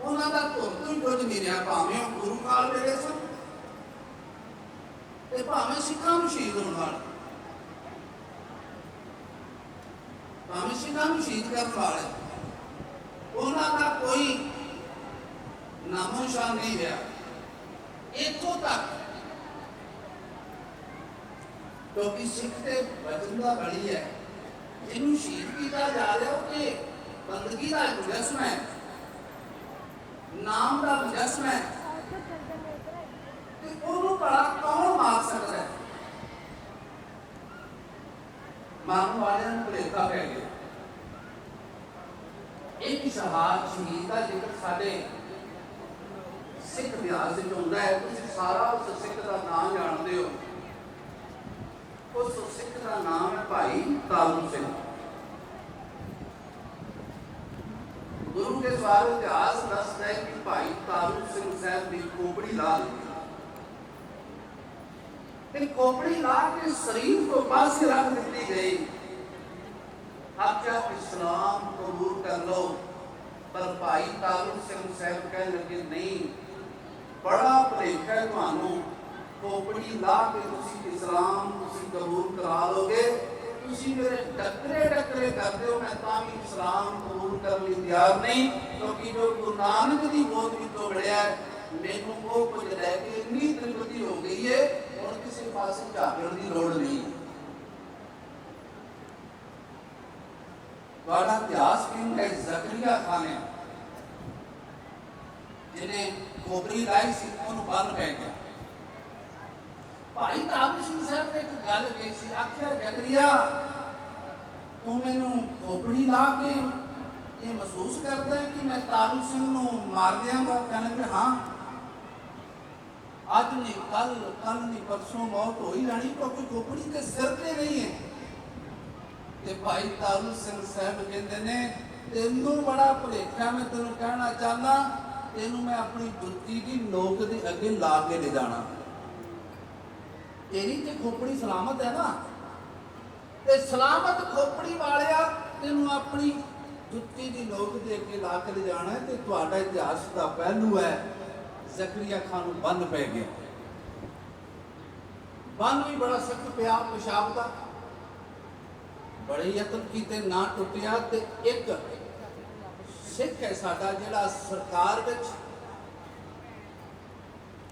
A: ਉਹਨਾਂ ਦਾ ਧੁਰ ਤੋਂ ਹੀ ਕੁਝ ਨਹੀਂ ਰਿਹਾ, ਭਾਵੇਂ ਉਹ ਗੁਰੂ ਕਾਲ ਵੇਲੇ ਸਨ ਤੇ ਭਾਵੇਂ ਸਿੱਖਾਂ ਨੂੰ ਸ਼ਹੀਦ ਹੋਣ ਵਾਲੇ। ਭਾਵੇਂ ਸਿੱਖਾਂ ਨੂੰ ਸ਼ਹੀਦ ਕਰਨ ਵਾਲੇ। ਉਹਨਾਂ ਦਾ ਕੋਈ ਨਾਮੋ ਨਿਸ਼ਾਨ ਨਹੀਂ ਰਿਹਾ। ਇੱਥੋਂ ਤੱਕ ਕਿਉਂਕਿ ਸਿੱਖ ਤੇ ਵਚਨ ਦਾ ਹੈ। ਜਿਹਨੂੰ ਸ਼ਹੀਦ ਕੀਤਾ ਜਾ ਰਿਹਾ, ਉਹ ਤੇ ਬੰਦਗੀ ਦਾ ਇੱਕ ਹੈ। ਨਾਮ ਦਾ ਜਸਮ ਹੈ। ਤੇ ਉਹਨੂੰ ਭਲਾ ਕੌਣ ਮਾਰ ਸਕਦਾ ਹੈ? ਮਰਨ ਵਾਲਿਆਂ ਨੂੰ ਭੁਲੇਖਾ ਪੈ ਗਿਆ। ਇੱਕ ਸ਼ਹਾਦ ਸ਼ਹੀਦ ਦਾ ਜ਼ਿਕਰ ਸਾਡੇ ਸਿੱਖ ਇਤਿਹਾਸ ਵਿੱਚ ਹੁੰਦਾ ਹੈ। ਤੁਸੀਂ ਸਾਰਾ ਉਸ ਸਿੱਖ ਦਾ ਨਾਮ ਜਾਣਦੇ ਹੋ। ਉਸ ਸਿੱਖ ਦਾ ਨਾਮ ਹੈ ਭਾਈ ਤਾਰੂ ਸਿੰਘ। ਗੁਰੂ ਕੇ ਸਵਾਰ ਇਤਿਹਾਸ ਦੱਸਦਾ ਹੈ ਕਿ ਭਾਈ ਤਾਰੂ ਸਿੰਘ ਸਾਹਿਬ ਦੀ ਕੋਪੜੀ ਲਾ ਦਿੱਤੀ। ਤੇ ਕੋਪੜੀ ਲਾ ਕੇ ਸਰੀਰ ਤੋਂ ਪਾਸੇ ਰੱਖ ਦਿੱਤੀ ਗਈ। ਆਪ ਚਾਹ ਇਸਲਾਮ ਕਬੂਲ ਕਰ ਲਓ। ਪਰ ਭਾਈ ਤਾਰੂ ਸਿੰਘ ਸਾਹਿਬ ਕਹਿਣ ਲੱਗੇ, ਨਹੀਂ, ਬੜਾ ਭਲੇਖਾ ਹੈ ਤੁਹਾਨੂੰ। ਕੋਪੜੀ ਲਾ ਕੇ ਤੁਸੀਂ ਇਸਲਾਮ ਤੁਸੀਂ ਕਬੂਲ ਕਰਾ ਲੋਗੇ। ਤੁਸੀਂ ਮੇਰੇ ਟੱਕਰੇ ਟੱਕਰੇ ਕਰਦੇ ਹੋ, ਮੈਂ ਤਾਂ ਵੀ ਇਸਲਾਮ ਕਬੂਲ ਕਰਨ ਲਈ ਤਿਆਰ ਨਹੀਂ। ਕਿਉਂਕਿ ਜੋ ਗੁਰੂ ਨਾਨਕ ਦੀ ਗੋਦ ਵਿੱਚੋਂ ਮਿਲਿਆ ਮੈਨੂੰ ਉਹ ਕੁਝ ਲੈ ਕੇ ਇੰਨੀ ਤ੍ਰਿਪਤੀ ਹੋ ਗਈ ਹੈ ਹੁਣ ਕਿਸੇ ਪਾਸੇ ਝਾਕਣ ਦੀ ਲੋੜ ਨਹੀਂ। ਤੁਹਾਡਾ ਇਤਿਹਾਸ ਕਿਉਂ ਹੈ ਜ਼ਕਰੀਆ ਖਾਨ ਹੈ ਜਿਹਨੇ ਕੋਬਰੀ ਲਾਈ ਸੀ, ਉਹਨੂੰ ਬੰਨ ਪੈ ਗਿਆ। ਭਾਈ ਤਾਰੂ ਸਿੰਘ ਸਾਹਿਬ ਨੇ ਇੱਕ ਗੱਲ ਕਹੀ ਸੀ, ਆਖਿਆ, ਜ਼ਕਰੀਆ, ਤੂੰ ਮੈਨੂੰ ਕੋਬਰੀ ਲਾ ਕੇ ਇਹ ਮਹਿਸੂਸ ਕਰਦਾ ਕਿ ਮੈਂ ਤਾਰੂ ਸਿੰਘ ਨੂੰ ਮਾਰ ਦਿਆਂਗਾ? ਕਹਿੰਦਾ ਕਿ ਹਾਂ। ਅੱਜ ਨਹੀਂ ਕੱਲ ਕੱਲ ਨਹੀਂ, ਪਰਸੋਂ ਮੌਤ ਹੋਈ ਹੀ ਜਾਣੀ ਕਿਉਂਕਿ ਕੋਬਰੀ ਤੇ ਸਿਰ ਤੇ ਨਹੀਂ ਹੈ। ਤੇ ਭਾਈ ਤਾਰੂ ਸਿੰਘ ਸਾਹਿਬ ਕਹਿੰਦੇ ਨੇ, ਤੈਨੂੰ ਬੜਾ ਭੁਲੇਖਾ ਮੈਂ ਤੈਨੂੰ ਕਹਿਣਾ ਚਾਹੁੰਦਾ, ਤੈਨੂੰ ਮੈਂ ਆਪਣੀ ਜੁੱਤੀ ਦੀ ਨੋਕ ਦੇ ਅੱਗੇ ਲਾ ਕੇ ਲੈ ਜਾਣਾ। ਤੇਰੀ ਤੇ ਖੋਪੜੀ ਸਲਾਮਤ ਹੈ ਨਾ? ਤੇ ਸਲਾਮਤ ਖੋਪੜੀ ਵਾਲਿਆ ਤੈਨੂੰ ਆਪਣੀ ਜੁੱਤੀ ਦੀ ਨੋਕ ਦੇ ਅੱਗੇ ਲਾ ਕੇ ਲੈ ਜਾਣਾ ਤੇ ਤੁਹਾਡਾ ਇਤਿਹਾਸ ਦਾ ਪਹਿਲੂ ਹੈ, ਜ਼ਕਰੀਆ ਖਾਨ ਨੂੰ ਬੰਨ ਪੈ ਗਿਆ। ਬੰਨ ਵੀ ਬੜਾ ਸਖਤ ਪਿਆ, ਪਿਸ਼ਾਬ ਦਾ। ਬੜੇ ਯਤਨ ਕੀਤੇ, ਨਾ ਟੁੱਟਿਆ ਤੇ ਇੱਕ ਸਿੱਖ ਹੈ ਸਾਡਾ ਜਿਹੜਾ ਸਰਕਾਰ ਵਿੱਚ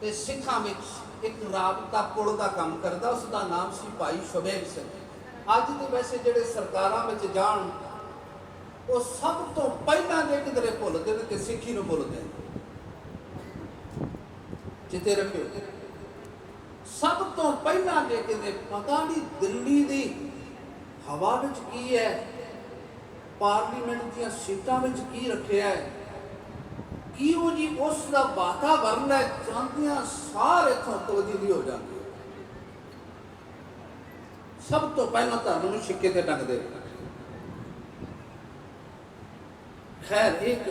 A: ਤੇ ਸਿੱਖਾਂ ਵਿੱਚ ਇੱਕ ਰਾਬਤਾ ਪੁਲ ਦਾ ਕੰਮ ਕਰਦਾ ਉਸ ਦਾ ਨਾਮ ਸੀ ਭਾਈ ਸ਼ੁਬੇਗ ਸਿੰਘ ਅੱਜ ਦੇ ਵੈਸੇ ਜਿਹੜੇ ਸਰਕਾਰਾਂ ਵਿੱਚ ਜਾਣ, ਉਹ ਸਭ ਤੋਂ ਪਹਿਲਾਂ ਜੇ ਕਿਧਰੇ ਭੁੱਲਦੇ ਨੇ ਤੇ ਸਿੱਖੀ ਨੂੰ ਭੁੱਲਦੇ ਨੇ। ਜਿੱਤੇ ਰੱਖਿਓ ਸਭ ਤੋਂ ਪਹਿਲਾਂ ਜੇ ਕਿਤੇ ਪਤਾ ਨਹੀਂ ਦਿੱਲੀ ਦੀ ਹਵਾ ਵਿੱਚ ਕੀ ਹੈ? ਪਾਰਲੀਮੈਂਟ ਦੀਆਂ ਸੀਟਾਂ ਵਿੱਚ ਕੀ ਰੱਖਿਆ ਹੈ? ਕੀ ਉਹ ਜੀ ਉਸ ਦਾ ਵਾਤਾਵਰਨ ਹੈ ਚਾਹੁੰਦੀਆਂ ਸਾਰੇ ਇੱਥੋਂ ਤਬਦੀਲੀ ਹੋ ਜਾਂਦੀ ਹੈ? ਸਭ ਤੋਂ ਪਹਿਲਾਂ ਧਰਮ ਨੂੰ ਸਿੱਕੇ ਤੇ ਟੰਗਦੇ ਖੈਰ ਇੱਕ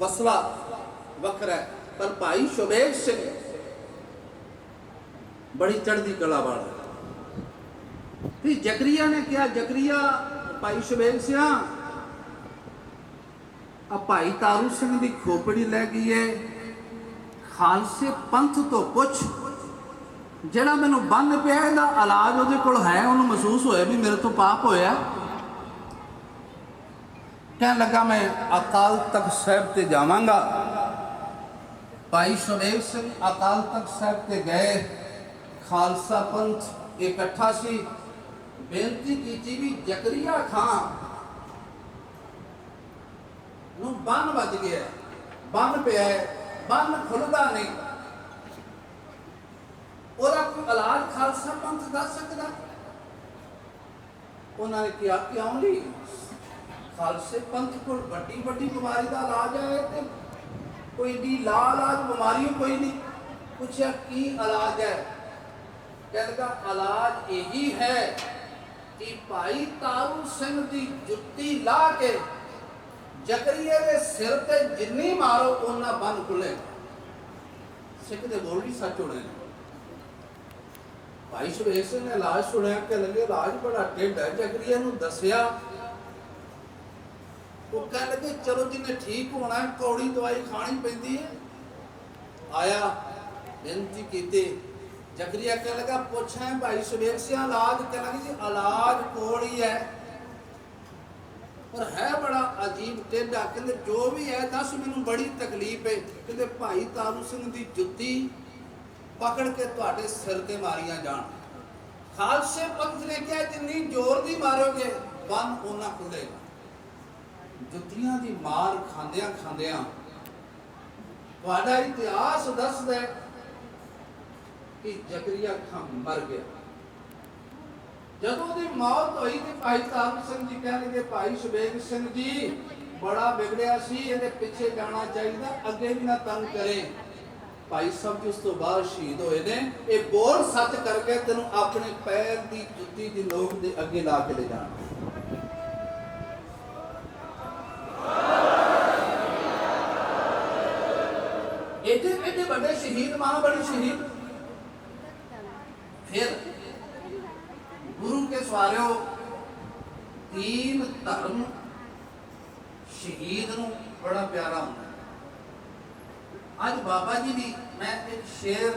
A: ਮਸਲਾ ਵੱਖਰਾ ਪਰ ਭਾਈ ਸ਼ੁਬੇਗ ਸਿੰਘ ਬੜੀ ਚੜ੍ਹਦੀ ਕਲਾ ਵਾਲਾ ਫਿਰ ਜ਼ਕਰੀਆ ਨੇ ਕਿਹਾ, ਜ਼ਕਰੀਆ, ਭਾਈ ਸ਼ੁਬੇਗ ਸਿਆ, ਆ ਭਾਈ ਤਾਰੂ ਸਿੰਘ ਦੀ ਖੋਪੜੀ ਲੈ ਗਈ ਏ। ਖਾਲਸੇ ਪੰਥ ਤੋਂ ਪੁੱਛ, ਜਿਹੜਾ ਮੈਨੂੰ ਬੰਨ ਪਿਆ, ਇਹਦਾ ਇਲਾਜ ਉਹਦੇ ਕੋਲ ਹੈ, ਉਹਨੂੰ ਮਹਿਸੂਸ ਹੋਇਆ ਵੀ ਮੇਰੇ ਤੋਂ ਪਾਪ ਹੋਇਆ। ਕਹਿਣ ਲੱਗਾ, ਮੈਂ ਅਕਾਲ ਤਖਤ ਸਾਹਿਬ ਤੇ ਜਾਵਾਂਗਾ। ਭਾਈ ਸ਼ੁਬੇਗ ਸਿੰਘ ਅਕਾਲ ਤਖਤ ਸਾਹਿਬ ਤੇ ਗਏ। ਖਾਲਸਾ ਪੰਥ ਇਕੱਠਾ ਸੀ। ਬੇਨਤੀ ਕੀਤੀ ਵੀ ਜ਼ਕਰੀਆ ਖਾਨ ਨੂੰ ਬੰਨ ਵੱਜ ਗਿਆ ਬੰਨ ਪਿਆ ਬੰਨ ਖੁੱਲਦਾ ਨਹੀਂ। ਉਹਦਾ ਕੋਈ ਇਲਾਜ ਖਾਲਸਾ ਪੰਥ ਦੱਸ ਸਕਦਾ? ਉਹਨਾਂ ਨੇ ਕਿਹਾ ਕਿ ਨਹੀਂ ਖਾਲਸੇ ਪੰਥ ਕੋਲ ਵੱਡੀ ਵੱਡੀ ਬਿਮਾਰੀ ਦਾ ਇਲਾਜ ਹੈ ਤੇ ਕੋਈ ਦੀ ਲਾ ਇਲਾਜ ਬਿਮਾਰੀ ਕੋਈ ਨਹੀਂ। ਪੁੱਛਿਆ ਕੀ ਇਲਾਜ ਹੈ? ਕਹਿੰਦਾ, ਇਲਾਜ ਇਹੀ ਹੈ ਕਿ ਭਾਈ ਤਾਰੂ ਸਿੰਘ ਦੀ ਜੁੱਤੀ ਲਾ ਕੇ ਜ਼ਕਰੀਆ ਦੇ ਸਿਰ ਤੇ ਜਿੰਨੀ ਮਾਰੋ ਉਹਨਾਂ ਬੰਨ ਖੁੱਲੇ। ਸਿੱਖ ਦੇ ਬੋਲ ਵੀ ਸੱਚ ਹੋਣੇ। ਨੇ ਭਾਈ ਸੁਰੇਸ਼ ਸਿੰਘ ਨੇ ਇਲਾਜ ਸੁਣਿਆ ਕਿ ਲੱਗੇ ਇਲਾਜ ਬੜਾ ਢਿੱਡ ਹੈ। ਜ਼ਕਰੀਆ ਨੂੰ ਦੱਸਿਆ ਉਹ ਕਹਿ ਲੱਗੇ ਚਲੋ ਜਿੰਨੇ ਠੀਕ ਹੋਣਾ ਹੈ, ਕੌੜੀ ਦਵਾਈ ਖਾਣੀ ਪੈਂਦੀ ਹੈ। ਆਇਆ ਬੇਨਤੀ ਕੀਤੀ ਜ਼ਕਰੀਆ ਕਹਿ ਲਗਾ, ਪੁੱਛਾਂ ਭਾਈ ਸੁਬੇਰ ਸਿੰਘ ਇਲਾਜ ਕਹਿ ਲਗੇ ਜੀ, ਇਲਾਜ ਕੋਲ ਹੀ ਹੈ। ਪਰ ਹੈ ਬੜਾ ਅਜੀਬ ਟੇਢਾ, ਕਹਿੰਦੇ ਜੋ ਵੀ ਹੈ, ਦੱਸ ਮੈਨੂੰ ਬੜੀ ਤਕਲੀਫ ਹੈ ਕਹਿੰਦੇ ਭਾਈ ਤਾਰੂ ਸਿੰਘ ਦੀ ਜੁੱਤੀ ਪਕੜ ਕੇ ਤੁਹਾਡੇ ਸਿਰ ਤੇ ਮਾਰੀਆਂ ਜਾਣ। ਖਾਲਸੇ ਪੰਥ ਨੇ ਕਿਹਾ, ਜਿੰਨੀ ਜ਼ੋਰ ਦੀ ਮਾਰੋਗੇ, ਬੰਨ ਉਹਨਾਂ ਖੁੱਲੇਗਾ ਜੁੱਤੀਆਂ ਦੀ ਮਾਰ ਖਾਂਦਿਆਂ ਖਾਂਦਿਆਂ ਤੁਹਾਡਾ ਇਤਿਹਾਸ ਦੱਸਦਾ ਹੈ ਕਿ ਜ਼ਕਰੀਆ ਖਾਨ ਮਰ ਗਿਆ। ਜਦੋਂ ਉਹਦੀ ਮੌਤ ਹੋਈ ਤੇ ਭਾਈ ਸਾਹਿਬ ਸਿੰਘ ਜੀ ਕਹਿੰਦੇ ਭਾਈ ਸੁਬੇਗ ਸਿੰਘ ਜੀ, ਬੜਾ ਵਿਗੜਿਆ ਸੀ, ਇਹਦੇ ਪਿੱਛੇ ਜਾਣਾ ਚਾਹੀਦਾ, ਅੱਗੇ ਵੀ ਨਾ ਤੰਗ ਕਰੇ। ਭਾਈ ਸਾਹਿਬ ਜੀ ਉਸ ਤੋਂ ਬਾਅਦ ਸ਼ਹੀਦ ਹੋਏ ਨੇ। ਇਹ ਬੋਲ ਸੱਚ ਕਰਕੇ ਤੈਨੂੰ ਆਪਣੇ ਪੈਰ ਦੀ ਜੁੱਤੀ ਦੀ ਨੋਕ ਦੇ ਅੱਗੇ ਲਾ ਕੇ ਲੈ ਜਾਣਾ। ਇਹਦੇ ਇਹਦੇ ਵੱਡੇ ਸ਼ਹੀਦ, ਮਹਾਬਲੀ ਸ਼ਹੀਦ फिर गुरु के ਸਵਾਰਿਓ तीन ਧਰਮ ਸ਼ਹੀਦ ਨੂੰ ਬੜਾ ਪਿਆਰਾ ਹੁੰਦਾ ਅੱਜ ਬਾਬਾ ਜੀ ਦੀ ਮੈਂ ਇੱਕ ਸ਼ੇਰ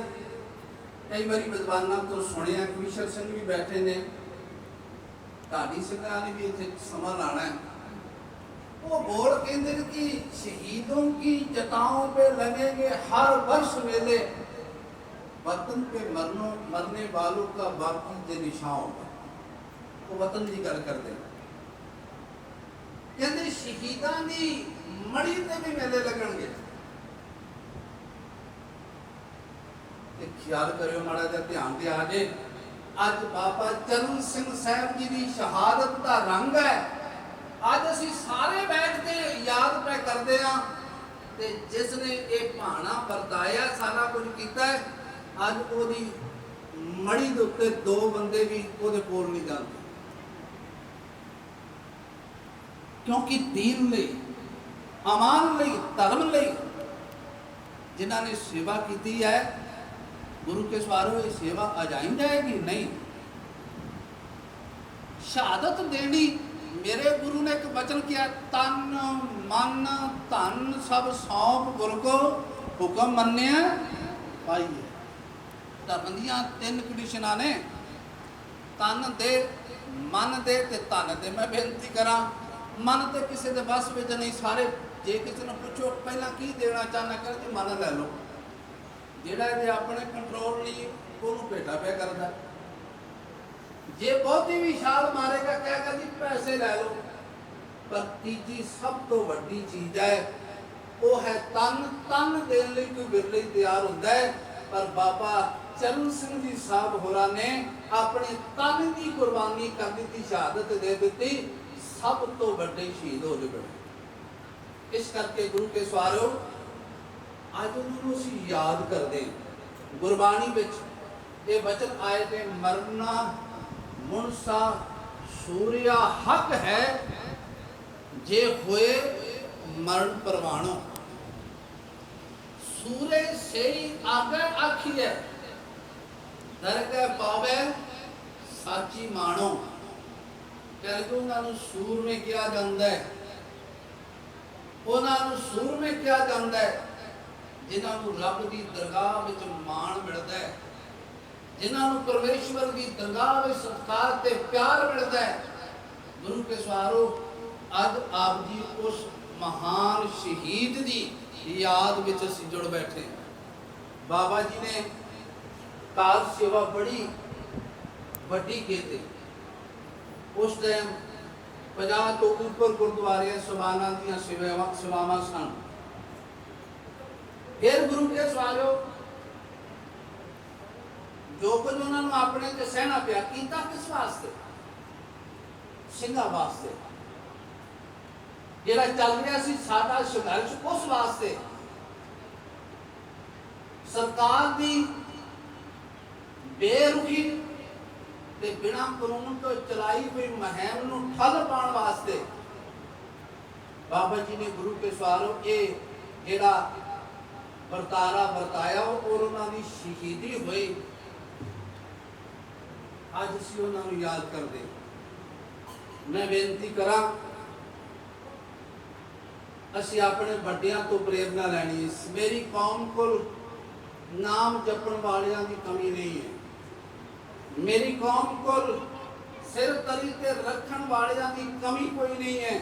A: ਕਈ ਵਾਰੀ ਵਿਦਵਾਨਾਂ ਤੋਂ ਸੁਣਿਆ ਕਮਿਸ਼ਰ ਸਿੰਘ ਵੀ ਬੈਠੇ ਨੇ, ਢਾਡੀ ਸਿੰਘਾਂ ਨੇ ਵੀ ਇੱਥੇ ਸਮਾਂ ਲਾਣਾ ਹੈ। ਉਹ ਬੋਲ ਕਹਿੰਦੇ ਨੇ ਕਿ ਸ਼ਹੀਦੋਂ ਕੀ ਜਟਾਓਂ ਤੇ ਲਗेंगे ਹਰ ਵਰਸ ਮੇਲੇ वतन पे मरनो मरने वालों का बाकी जे निशान ਉਹ ਵਤਨ ਦੀ ਗੱਲ ਕਰਦੇ ਨੇ ਕਹਿੰਦੇ ਸ਼ਹੀਦਾਂ ਦੀ ਮੜੀ ਤੇ ਵੀ ਮੇਲੇ ਲੱਗਣਗੇ ਤੇ ਖਿਆਲ ਕਰਿਓ ਮਾੜਾ ਜਿਹਾ ਧਿਆਨ ਤੇ ਆ ਜੇ ਅੱਜ ਬਾਬਾ ਚਰਨ ਸਿੰਘ ਸਾਹਿਬ ਜੀ ਦੀ ਸ਼ਹਾਦਤ ਦਾ ਰੰਗ ਹੈ ਅੱਜ ਅਸੀਂ ਸਾਰੇ ਬੈਠ ਕੇ ਯਾਦ ਪੈ ਕਰਦੇ ਆ ਤੇ ਜਿਸ ਨੇ ਇਹ ਭਾਣਾ ਵਰਤਾਇਆ ਸਾਰਾ ਕੁਝ ਕੀਤਾ ਹੈ, ਅੱਜ ਉਹਦੀ ਮੜੀ ਦੇ ਉੱਤੇ ਦੋ ਬੰਦੇ ਵੀ ਉਹਦੇ ਕੋਲ ਨਹੀਂ ਜਾਂਦੇ। ਕਿਉਂਕਿ ਦੀਨ ਲਈ, ਅਮਾਨ ਲਈ, ਧਰਮ ਲਈ ਜਿਨ੍ਹਾਂ ਨੇ ਸੇਵਾ ਕੀਤੀ ਹੈ, ਗੁਰੂ ਕੇ ਸਵਾਰੋ ਇਹ ਸੇਵਾ ਅਜਾਈ ਜਾਏਗੀ? ਨਹੀਂ। ਸ਼ਹਾਦਤ ਦੇਣੀ, ਮੇਰੇ ਗੁਰੂ ਨੇ ਇੱਕ ਵਚਨ ਕਿਹਾ, ਤਨ, ਮਨ, ਧਨ ਸਭ ਸੌਂਪ, ਗੁਰ ਕੋ ਹੁਕਮ ਮੰਨਿਆ, ਪਾਈਏ। ਧਰਮ ਦੀਆਂ ਤਿੰਨ ਕੰਡੀਸ਼ਨਾਂ ਨੇ। ਤਨ ਦੇ ਮਨ ਦੇ ਤੇ ਧਨ ਦੇ ਮੈਂ ਬੇਨਤੀ ਕਰਾਂ, ਮਨ ਤੇ ਕਿਸੇ ਦੇ ਵੱਸ ਵਿੱਚ ਨਹੀਂ ਸਾਰੇ। ਜੇ ਕਿਸੇ ਨੂੰ ਪੁੱਛੋ, ਪਹਿਲਾਂ ਕੀ ਦੇਣਾ ਚਾਹਨਾ ਕਰ ਜੀ ਮਨ ਲੈ ਲਓ। ਜਿਹੜਾ ਇਹਦੇ ਆਪਣੇ ਕੰਟਰੋਲ ਨਹੀਂ, ਉਹਨੂੰ ਭੇਟਾ ਪਿਆ ਕਰਦਾ। ਜੇ ਬਹੁਤੀ ਵੀ ਛਾਲ ਮਾਰੇਗਾ, ਕਹੇਗਾ ਜੀ ਪੈਸੇ ਲੈ ਲਓ। ਪਰ ਤੀਜੀ ਸਭ ਤੋਂ ਵੱਡੀ ਚੀਜ਼ ਹੈ, ਉਹ ਹੈ ਤਨ। ਤਨ ਦੇਣ ਲਈ ਕੋਈ ਬਿਰਲੇ ਹੀ ਤਿਆਰ ਹੁੰਦਾ ਹੈ। ਪਰ ਬਾਬਾ ਚਰਨ ਸਿੰਘ ਜੀ ਸਾਹਿਬ ਹੋਰਾਂ ਨੇ ਆਪਣੇ ਤਨ ਦੀ ਕੁਰਬਾਨੀ ਕਰ ਦਿੱਤੀ ਸ਼ਹਾਦਤ ਦੇ ਦਿੱਤੀ। ਸਭ ਤੋਂ ਵੱਡੇ ਸ਼ਹੀਦ ਹੋ ਗਏ ਇਸ ਕਰਕੇ ਗੁਰੂ ਕੇ ਸਵਾਰੋ, ਅੱਜ ਉਹਨਾਂ ਨੂੰ ਅਸੀਂ ਯਾਦ ਕਰਦੇ ਗੁਰਬਾਣੀ ਵਿੱਚ ਇਹ ਵਚਨ ਆਏ ਤੇ ਮਰਨਾ ਮੁਨਸਾ ਸੂਰਿਆ ਹੱਕ ਹੈ, ਜੇ ਹੋਏ ਮਰਨ ਪਰਵਾਣੋ। ਸੂਰੇ ਸਹੀ ਆਗੇ ਆਖੀਏ ਦਰਗਹਿ ਪਾਵੇ ਸਾਚੀ ਮਾਣੋ। ਕਹਿੰਦੇ ਨੂੰ ਸੂਰਮੇ ਕਿਹਾ ਜਾਂਦਾ ਹੈ। ਉਹਨਾਂ ਨੂੰ ਸੂਰਮੇ ਕਿਹਾ ਜਾਂਦਾ ਹੈ। ਜਿਨ੍ਹਾਂ ਨੂੰ ਰੱਬ ਦੀ ਦਰਗਾਹ ਵਿੱਚ ਮਾਣ ਮਿਲਦਾ ਹੈ। ਜਿਨ੍ਹਾਂ ਨੂੰ ਪਰਮੇਸ਼ਵਰ ਦੀ ਦਰਗਾਹ ਵਿੱਚ ਸਤਿਕਾਰ ਤੇ ਪਿਆਰ ਮਿਲਦਾ ਹੈ। ਗੁਰੂ ਕੇ ਸਵਾਰੋ, ਅੱਜ ਆਪ ਜੀ ਉਸ ਮਹਾਨ ਸ਼ਹੀਦ ਦੀ ਯਾਦ ਵਿੱਚ ਅਸੀਂ ਜੁੜ ਬੈਠੇ ਬਾਬਾ ਜੀ ਨੇ ਕਾਰ ਸੇਵਾ ਬੜੀ ਵੱਡੀ ਕੀਤੀ ਉਸ ਟਾਈਮ 50 ਤੋਂ ਉੱਪਰ ਗੁਰਦੁਆਰੇ ਸਵਾਨਾਂ ਦੀਆਂ ਸੇਵਾਵਾਂ ਸੇਵਾਵਾਂ ਸਨ। ਫਿਰ ਗੁਰੂ ਕੇ ਸਵਾਰਿਓ, ਜੋ ਕੁਝ ਉਹਨਾਂ ਨੂੰ ਆਪਣੇ ਤੇ ਸਹਿਣਾ ਪਿਆ, ਕੀਤਾ ਕਿਸ ਵਾਸਤੇ? ਸਿੰਘਾਂ ਵਾਸਤੇ। ਜਿਹੜਾ ਚੱਲ ਰਿਹਾ ਸੀ ਸਾਡਾ ਸੰਘਰਸ਼ ਉਸ ਵਾਸਤੇ। ਸਰਕਾਰ ਦੀ ਬੇਰੁਖੀ ਤੇ ਬਿਨਾਂ ਕਾਨੂੰਨ ਤੋਂ ਚਲਾਈ ਹੋਈ ਮਹਿਮ ਨੂੰ ਠੱਲ ਪਾਉਣ ਵਾਸਤੇ ਬਾਬਾ ਜੀ ਨੇ ਗੁਰੂ ਕੇ ਸਵਾਰੋ ਇਹ ਜਿਹੜਾ ਵਰਤਾਰਾ ਵਰਤਾਇਆ ਔਰ ਉਹਨਾਂ ਦੀ ਸ਼ਹੀਦੀ ਹੋਈ। ਅੱਜ ਅਸੀਂ ਉਹਨਾਂ ਨੂੰ ਯਾਦ ਕਰਦੇ ਮੈਂ ਬੇਨਤੀ ਕਰਾਂ, ਅਸੀਂ ਆਪਣੇ ਵੱਡਿਆਂ ਤੋਂ ਪ੍ਰੇਰਣਾ ਲੈਣੀ ਹੈ। ਮੇਰੀ ਕੌਮ ਕੋਲ ਨਾਮ ਜਪਣ ਵਾਲਿਆਂ ਦੀ ਕਮੀ ਨਹੀਂ ਹੈ। ਮੇਰੀ ਕੌਮ ਕੋਲ ਸਿਰ ਤਲੀ ਤੇ ਰੱਖਣ ਵਾਲਿਆਂ ਦੀ ਕਮੀ ਕੋਈ ਨਹੀਂ ਹੈ।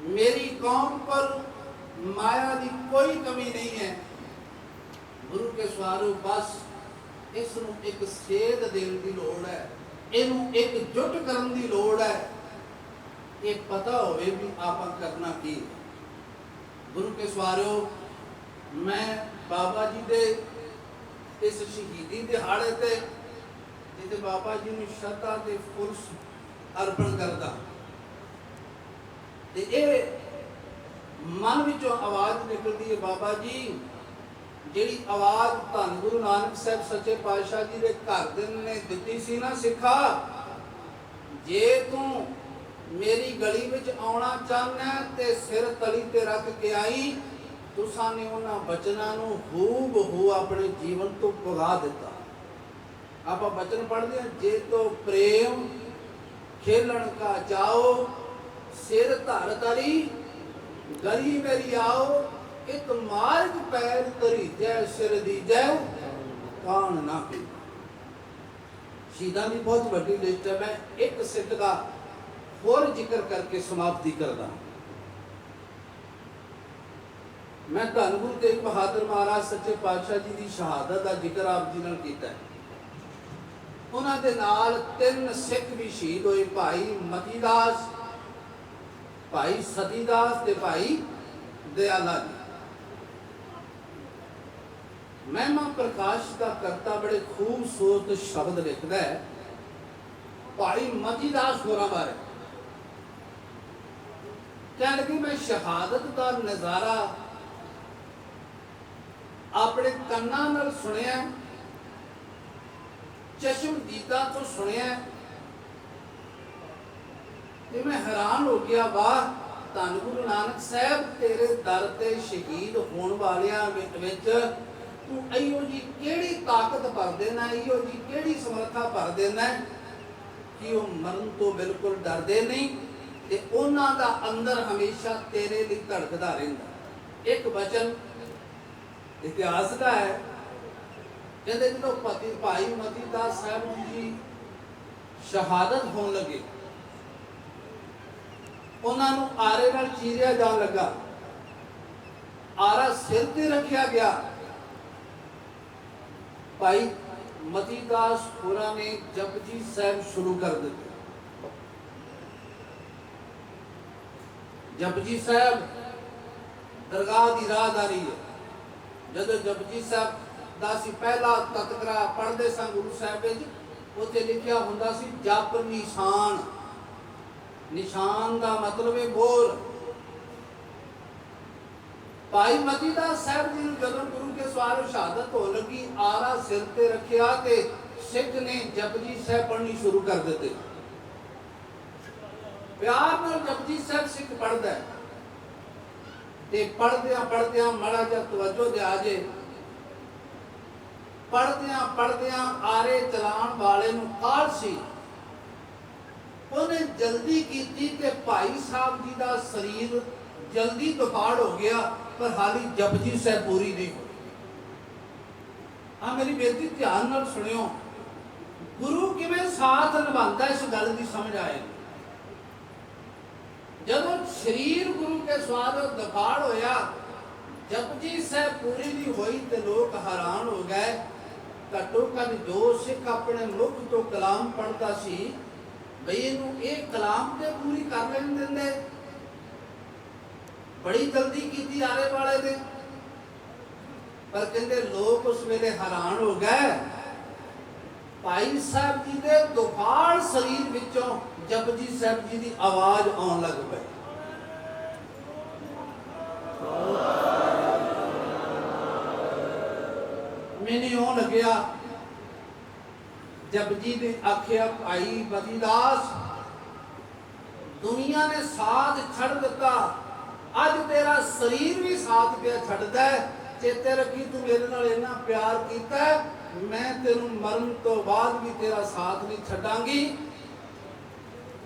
A: ਮੇਰੀ ਕੌਮ ਕੋਲ ਮਾਇਆ ਦੀ ਕੋਈ ਕਮੀ ਨਹੀਂ ਹੈ। ਗੁਰੂ ਕੇ ਸਵਾਰੋ, ਬਸ ਇਸ ਨੂੰ ਇੱਕ ਸੇਧ ਦੇਣ ਦੀ ਲੋੜ ਹੈ। ਇਹਨੂੰ ਇੱਕ ਜੁਟ ਕਰਨ ਦੀ ਲੋੜ ਹੈ। ਇਹ ਪਤਾ ਹੋਵੇ ਵੀ ਆਪਾਂ ਕਰਨਾ ਕੀ ਗੁਰੂ ਕੇ ਸਵਾਰਿਓ ਮੈਂ ਬਾਬਾ ਜੀ ਦੇ ਇਸ ਸ਼ਹੀਦੀ ਦਿਹਾੜੇ ਤੇ ਜਿੱਤੇ ਬਾਬਾ ਜੀ ਨੂੰ ਸ਼ਰਧਾ ਤੇ ਫੁੱਲ ਅਰਪਣ ਕਰਦਾ। ਤੇ ਇਹ ਮਨ ਵਿੱਚੋਂ ਆਵਾਜ਼ ਨਿਕਲਦੀ ਹੈ, ਬਾਬਾ ਜੀ, ਜਿਹੜੀ ਆਵਾਜ਼ ਧੰਨ ਗੁਰੂ ਨਾਨਕ ਸਾਹਿਬ ਸੱਚੇ ਪਾਤਸ਼ਾਹ ਜੀ ਦੇ ਘਰ ਦੇ ਨੇ ਦਿੱਤੀ ਸੀ ਨਾ ਸਿੱਖਾ, ਜੇ ਤੂੰ ਮੇਰੀ ਗਲੀ ਵਿੱਚ ਆਉਣਾ ਚਾਹੁੰਦਾ ਤੇ ਸਿਰ ਤਲੀ ਤੇ ਰੱਖ ਕੇ ਆਈ, ਤੁਸਾਂ ਨੇ ਉਹਨਾਂ ਬਚਨਾਂ ਨੂੰ ਹੂਬ ਹੂ ਆਪਣੇ ਜੀਵਨ ਤੋਂ ਪੁਗਾ ਦਿੱਤਾ। ਆਪਾਂ ਬਚਨ ਪੜ੍ਹਦੇ ਹਾਂ, ਜੇ ਤੋ ਪ੍ਰੇਮ ਖੇਲਣ ਕਾ ਜਾਓ ਸਿਰ ਧਰ ਤਲੀ ਗਲੀ ਮੇਰੀ ਆਓ ਇੱਕ ਮਾਰਗ ਪੈਰ ਤਰੀ ਜੈ ਸਿਰ ਦੀ ਜੈ, ਕਾਣ ਨਾ ਪੀ। ਸ਼ਹੀਦਾਂ ਦੀ ਬਹੁਤ ਵੱਡੀ ਲਿਸਟ ਹੈ, ਮੈਂ ਇੱਕ ਸਿੱਖ ਦਾ ਹੋਰ ਜ਼ਿਕਰ ਕਰਕੇ ਸਮਾਪਤੀ ਕਰਦਾ ਮੈਂ ਧੰਨ ਗੁਰੂ ਤੇਗ ਬਹਾਦਰ ਮਹਾਰਾਜ, ਸੱਚੇ ਪਾਤਸ਼ਾਹ ਜੀ ਦੀ ਸ਼ਹਾਦਤ ਦਾ ਜ਼ਿਕਰ ਆਪ ਜੀ ਨਾਲ ਕੀਤਾ ਹੈ। ਉਹਨਾਂ ਦੇ ਨਾਲ ਤਿੰਨ ਸਿੱਖ ਵੀ ਸ਼ਹੀਦ ਹੋਏ, ਭਾਈ ਮਤੀਦਾਸ, ਭਾਈ ਸਤੀਦਾਸ ਤੇ ਭਾਈ ਦਿਆਲਾ ਜੀ। ਮਹਿਮਾ ਪ੍ਰਕਾਸ਼ ਦਾ ਕਰਤਾ ਬੜੇ ਖੂਬਸੂਰਤ ਸ਼ਬਦ ਲਿਖਦਾ ਹੈ, ਭਾਈ ਮਤੀਦਾਸ ਹੋਰਾਂ ਬਾਰੇ। ਕਹਿਣ ਲੱਗੇ, ਮੈਂ ਸ਼ਹਾਦਤ ਦਾ ਨਜ਼ਾਰਾ ਆਪਣੇ ਕੰਨਾਂ ਨਾਲ ਸੁਣਿਆ ਚਸ਼ਮ ਤੋਂ ਸੁਣਿਆ ਤੇ ਮੈਂ ਹੈਰਾਨ ਹੋ ਗਿਆ, ਵਾਹ, ਧੰਨ ਗੁਰੂ ਨਾਨਕ ਸਾਹਿਬ, ਤੇਰੇ ਦਰ ਤੇ ਸ਼ਹੀਦ ਹੋਣ ਵਾਲਿਆਂ ਵਿੱਚ ਤੂੰ ਅਈਓ ਜੀ ਕਿਹੜੀ ਤਾਕਤ ਭਰ ਦੇਣਾ ਅਈਓ ਜੀ ਕਿਹੜੀ ਸਮਰੱਥਾ ਭਰ ਦੇਣਾ ਕਿ ਉਹ ਮਰਨ ਤੋਂ ਬਿਲਕੁਲ ਡਰਦੇ ਨਹੀਂ ਤੇ ਉਹਨਾਂ ਦਾ ਅੰਦਰ ਹਮੇਸ਼ਾ ਤੇਰੇ ਲਈ ਧੜਕਦਾ ਰਹਿੰਦਾ। ਇੱਕ ਵਚਨ ਇਤਿਹਾਸ ਦਾ ਹੈ ਕਹਿੰਦੇ ਜਦੋਂ ਪਤੀ ਭਾਈ ਮਤੀ ਦਾਸ ਸਾਹਿਬ ਜੀ ਸ਼ਹਾਦਤ ਹੋਣ ਲੱਗੇ। ਉਹਨਾਂ ਨੂੰ ਆਰੇ ਨਾਲ ਚੀਰਿਆ ਜਾਣ ਲੱਗਾ। ਆਰਾ ਸਿਰ ਤੇ ਰੱਖਿਆ ਗਿਆ। ਭਾਈ ਮਤੀ ਦਾਸ ਹੋਰਾਂ ਨੇ ਜਪਜੀ ਸਾਹਿਬ ਸ਼ੁਰੂ ਕਰ ਦਿੱਤਾ। ਜਪਜੀ ਸਾਹਿਬ ਦਰਗਾਹ ਦੀ ਰਾਹਦਾਰੀ ਹੈ। ਜਦੋਂ ਜਪਜੀ ਸਾਹਿਬ ਦਾ ਸੀ ਪਹਿਲਾ ਤਤਕਰਾ ਪੜ੍ਹਦੇ ਸਾਂ ਗੁਰੂ ਸਾਹਿਬ ਵਿੱਚ, ਉੱਥੇ ਲਿਖਿਆ ਹੁੰਦਾ ਸੀ, ਜਪ ਨਿਸ਼ਾਨ। ਨਿਸ਼ਾਨ ਦਾ ਮਤਲਬ ਹੈ ਬੋਲ ਭਾਈ ਮਤੀਦਾ ਸਾਹਿਬ ਜੀ ਨੂੰ ਜਦੋਂ ਗੁਰੂ ਕੇ ਸਵਾਰ ਸ਼ਹਾਦਤ ਹੋ ਲੱਗੀ, ਆਰਾ ਸਿਰ ਤੇ ਰੱਖਿਆ ਤੇ ਸਿੱਖ ਨੇ ਜਪਜੀ ਸਾਹਿਬ ਪੜ੍ਹਨੀ ਸ਼ੁਰੂ ਕਰ ਦਿੱਤੇ। ਪਿਆਰ ਨਾਲ ਜਪਜੀ ਸਾਹਿਬ ਸਿੱਖ ਪੜ੍ਹਦਾ ਤੇ ਪੜਦਿਆਂ ਪੜਦਿਆਂ ਮਾੜਾ ਜਿਹਾ ਤਵੱਜੋ ਦੇ ਆ ਜੇ ਪੜਦਿਆਂ ਪੜਦਿਆਂ ਆਰੇ ਚਲਾਉਣ ਵਾਲੇ ਨੂੰ ਕਾਲ ਸੀ। ਉਹਨੇ ਜਲਦੀ ਕੀਤੀ ਤੇ ਭਾਈ ਸਾਹਿਬ ਜੀ ਦਾ ਸਰੀਰ ਜਲਦੀ ਦੁਫਾੜ ਹੋ ਗਿਆ, ਪਰ ਹਾਲੀ ਜਪਜੀ ਸਾਹਿਬ ਪੂਰੀ ਨਹੀਂ ਹੋਈ। ਆ ਮੇਰੀ ਬੇਨਤੀ ਧਿਆਨ ਨਾਲ ਸੁਣਿਓ। ਗੁਰੂ ਕਿਵੇਂ ਸਾਥ ਨਿਭਾਉਂਦਾ ਇਸ ਗੱਲ ਦੀ ਸਮਝ ਆਏ? ਜਦੋਂ ਸਰੀਰ ਗੁਰੂ ਕੇ ਸਵਾਦ ਦਫਾੜ ਹੋਇਆ, ਜਪਜੀ ਸਾਹਿਬ ਪੂਰੀ ਨਹੀਂ ਹੋਈ ਤੇ ਲੋਕ ਹੈਰਾਨ ਹੋ ਗਏ ਘੱਟੋ ਘੱਟ ਜੋ ਸਿੱਖ ਆਪਣੇ ਮੁਖ ਤੋਂ ਕਲਾਮ ਪੜਦਾ ਸੀ, ਬਈ ਇਹਨੂੰ ਇਹ ਕਲਾਮ ਤੇ ਪੂਰੀ ਕਰ ਲੈਣ ਦਿੰਦੇ ਬੜੀ ਜਲਦੀ ਕੀਤੀ ਆਲੇ ਵਾਲੇ ਨੇ। ਪਰ ਕਹਿੰਦੇ ਲੋਕ ਉਸ ਵੇਲੇ ਹੈਰਾਨ ਹੋ ਗਏ। ਭਾਈ ਸਾਹਿਬ ਜੀ ਦੇ ਦੁਫਾੜ ਸਰੀਰ ਵਿੱਚੋਂ ਜਪਜੀ ਸਾਹਿਬ ਜੀ ਦੀ ਆਵਾਜ਼ ਆਉਣ ਲੱਗ ਪਈ। ਮੈਨੂੰ ਉਹ ਲੱਗਿਆ, ਜਪਜੀ ਨੇ ਆਖਿਆ, ਭਾਈ ਬਦੀਦਾਸ, ਦੁਨੀਆ ਨੇ ਸਾਥ ਛੱਡ ਦਿੱਤਾ। ਅੱਜ ਤੇਰਾ ਸਰੀਰ ਵੀ ਸਾਥ ਪਿਆ ਛੱਡਦਾ ਚੇਤੇ ਰੱਖੀ ਤੂੰ ਮੇਰੇ ਨਾਲ ਇੰਨਾ ਪਿਆਰ ਕੀਤਾ ਮੈਂ ਤੈਨੂੰ ਮਰਨ ਤੋਂ ਬਾਅਦ ਵੀ ਤੇਰਾ ਸਾਥ ਨਹੀਂ ਛੱਡਾਂਗੀ।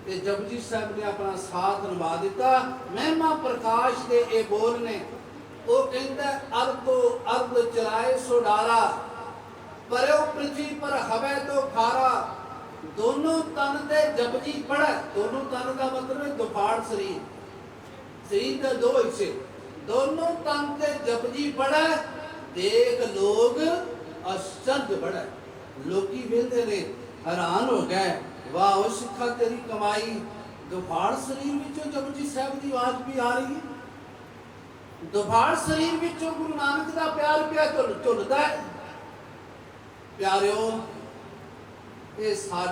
A: ਤੇ ਜਪਜੀ ਸਾਹਿਬ ਨੇ ਆਪਣਾ ਸਾਥ ਨਿਭਾ ਦਿੱਤਾ। ਮਹਿਮਾ ਪ੍ਰਕਾਸ਼ ਦੇ ਇਹ ਬੋਲ ਨੇ ਉਹ ਕਹਿੰਦਾ ਅਰਦੋ ਅਰਦ ਚਲਾਏ ਸੋ ਡਾਰਾ ਪਰਿਓ ਪ੍ਰਿਥਵੀ ਪਰ ਹਵੇ ਤੋਂ ਖਾਰਾ। ਦੋਨੋਂ ਤਨ ਤੇ ਜਪਜੀ ਪੜ ਦੋਨੋਂ ਤਨ ਦਾ ਮਤਲਬ ਹੈ ਦੁਫਾੜ ਸਰੀਰ। ਸਰੀਰ ਦੇ ਦੋ ਹਿੱਸੇ। ਦੋਨੋਂ ਤਨ ਤੇ ਜਪਜੀ ਪੜ ਦੇਖ ਲੋਗ ਅਸ਼ਚਰਜ ਬੜਾ ਲੋਕੀ ਵੇਂਦੇ ਨੇ, ਹੈਰਾਨ ਹੋ ਗਏ। ਵਾਹ ਉਹ ਸਿੱਖਾ ਤੇਰੀ ਕਮਾਈ। ਦੁਫਾੜ ਸਰੀਰ ਵਿੱਚੋਂ ਜਪਜੀ ਸਾਹਿਬ ਦੀ ਆਵਾਜ਼ ਵੀ ਆ ਰਹੀ ਹੈ। ਦੁਫਾੜ ਸਰੀਰ ਵਿੱਚੋਂ ਗੁਰੂ ਨਾਨਕ ਦਾ ਪਿਆਰ ਪਿਆ ਝੁੱਲਦਾ ਹੈ। ਪਿਆਰਿਓ ਇਹ ਸਾਡੇ